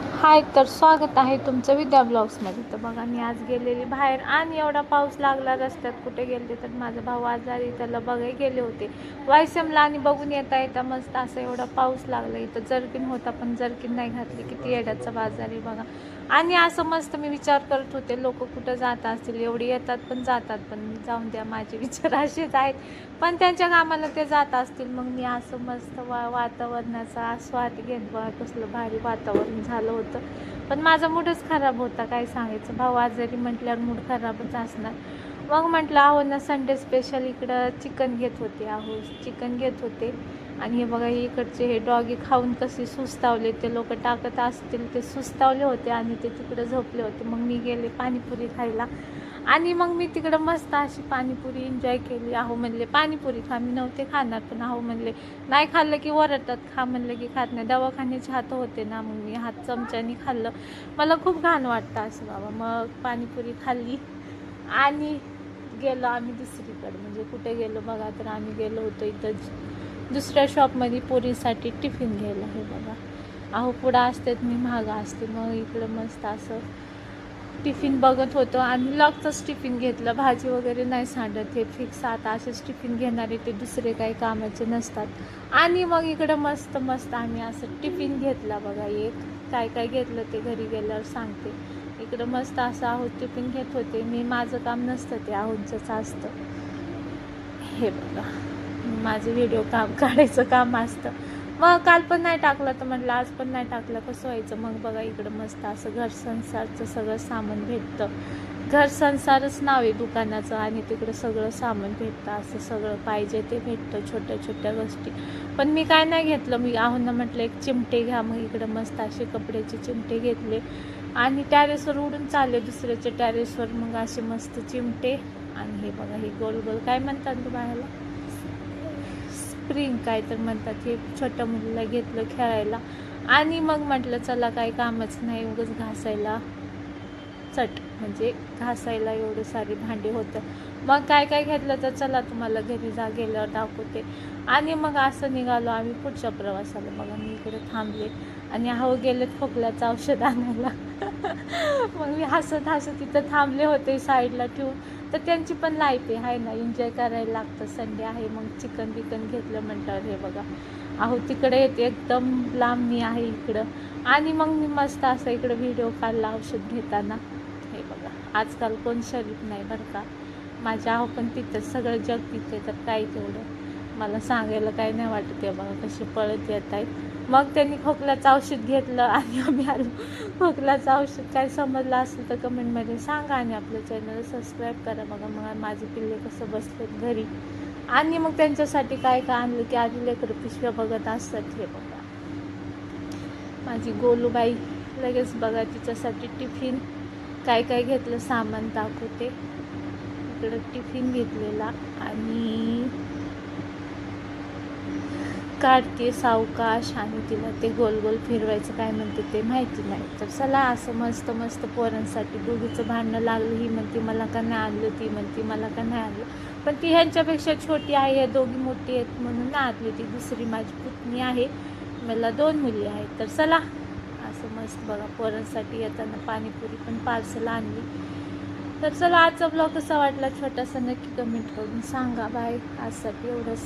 हाय तर स्वागत आहे तुमचं विद्या ब्लॉग्समध्ये. तर बघा मी आज गेलेली बाहेर आणि एवढा पाऊस लागला रस्त्यात कुठे गेले तर माझा भाऊ आजारी त्याला बघाय गेले होते. वायसमला आणि बघून येता येता मस्त असं एवढा पाऊस लागला. इथं जर्किन होता पण जर्किन नाही घातली किती येड्याचा बाजार आहे बघा. आणि असं मस्त मी विचार करत होते लोक कुठं जात असतील? एवढी येतात पण जातात पण जाऊन द्या माझे विचार असेच आहेत. पण त्यांच्या कामाला ते जात असतील मग मी असं मस्त वा वातावरणाचा आस्वाद घेत बघा कसलं भारी वातावरण झालं. होतं. पण माझा मूडच खराब होता काय सांगायचं. भाऊ आजारी म्हटल्यावर मूड खराबच असणार. मग म्हटलं आहो ना संडे स्पेशल इकडं चिकन घेत होते आहो चिकन घेत होते. आणि हे बघा इकडचे हे डॉगी खाऊन कसे सुस्तावले. ते लोक टाकत असतील ते सुस्तावले होते आणि ते तिकडं झोपले होते. मग मी गेले पाणीपुरी खायला. आणि मग मी तिकडं मस्त अशी पाणीपुरी एन्जॉय केली. आहो म्हणले पाणीपुरी खा. मी नव्हते खाणार पण आहो म्हणले नाही खाल्लं की ओरडतात खा म्हणलं की खात नाही. दवाखान्याचे हात होते ना मग मी हात चमच्याने खाल्लं. मला खूप घाण वाटतं असं बाबा. मग पाणीपुरी खाल्ली. आणि गेलो आम्ही दुसरीकडे. म्हणजे कुठे गेलो बघा तर आम्ही गेलो होतो इथं दुसऱ्या शॉपमध्ये पोरीसाठी टिफिन घ्यायला हे बघा अहो पुढं असतात मी महागा असते मग इकडं मस्त असं टिफिन बघत होतो. आणि लॉकचंच टिफिन घेतलं भाजी वगैरे नाही सांडत हे फिक्स आता असेच टिफिन घेणारे ते दुसरे काही कामाचे नसतात. आणि मग इकडं मस्त मस्त आम्ही असं टिफिन घेतला बघा एक. काय काय घेतलं ते घरी गेल्यावर सांगते. इकडं मस्त असं आहोत टिफिन घेत होते. मी माझं काम नसतं ते आहोतच असतं. हे बघा. माझं व्हिडिओ काम काढायचं काम असतं. मग काल पण नाही टाकलं तर म्हटलं आज पण नाही टाकलं कसं व्हायचं मग बघा इकडं मस्त असं घर संसारचं सगळं सामान भेटतं. घर संसारच नाव आहे दुकानाचं आणि तिकडं सगळं सामान भेटतं. असं सगळं पाहिजे ते भेटतं छोट्या छोट्या गोष्टी. पण मी काय नाही घेतलं. मी आहोंना म्हटलं एक चिमटे घ्या. मग इकडं मस्त असे कपड्याचे चिमटे घेतले. आणि टॅरेसवर उडून चालले दुसऱ्याच्या टॅरेसवर मग असे मस्त चिमटे. आणि हे बघा हे गोल गोल. काय म्हणतात तुम्हाला स्प्रिंग काय तर म्हणतात हे छोट्या मुलीला घेतलं खेळायला. आणि मग म्हटलं चला काही कामच नाही उगाच घासायला. चट. म्हणजे घासायला एवढे सारे भांडे होतं. मग काय काय घेतलं तर चला तुम्हाला घरी जा गेल्यावर दाखवते. आणि मग असं निघालो आम्ही पुढच्या प्रवासाला. बघा मी इकडे थांबले आणि हवं गेले खोकल्याचं औषध आणायला. मग मी हसत हसत तिथं थांबले होते साईडला ठेवून. तर त्यांची पण लाईफ आहे ना? एन्जॉय करायला लागतं. संडे आहे मग चिकन बिकन घेतलं म्हटल्यावर हे बघा. अहो तिकडे येते एकदम लांब मी आहे इकडं. आणि मग मी मस्त असं इकडं व्हिडिओ काढला औषध घेताना. आजकाल कोण शरीफ नाही बरं का. माझ्या आहो पण तिथं सगळं जग तिथे तर काय तेवढं. मला सांगायला काही नाही वाटत आहे बघा कसे पळत येत आहेत. मग त्यांनी खोकल्याचं औषध घेतलं आणि आम्ही आलो. खोकल्याचं औषध काय समजलं असेल तर कमेंटमध्ये सांगा आणि आपलं चॅनल सबस्क्राईब करा बघा. मग माझे पिल्ले कसं बसलेत घरी. आणि मग त्यांच्यासाठी काय काय आणलं की आधी लेकरं पिशव्या बघत असतात हे बघा. माझी गोलूबाई लगेच बघा तिच्यासाठी टिफिन काय काय घेतलं सामान दाखवते. इकडं टिफिन घेतलेला आणि काढते सावकाश आणि तिला ते गोल गोल फिरवायचं काय म्हणते ते माहिती नाही. तर चला असं मस्त मस्त पोरांसाठी दोघीचं भांडणं लागलं. ही म्हणते मला का नाही आणलं ती म्हणते मला का नाही आणलं पण ती ह्यांच्यापेक्षा छोटी आहे या दोघी मोठी आहेत म्हणून नाही आणली ती दुसरी माझी पुतणी आहे. मला दोन मुली आहेत. तर चला. असं मस्त बघा पोरांसाठी येताना पाणीपुरी पण पार्सल आणली. तर चला आजचा ब्लॉग कसा वाटला छोटासा नक्की कमेंट करून सांगा. बाय आजसाठी एवढंच.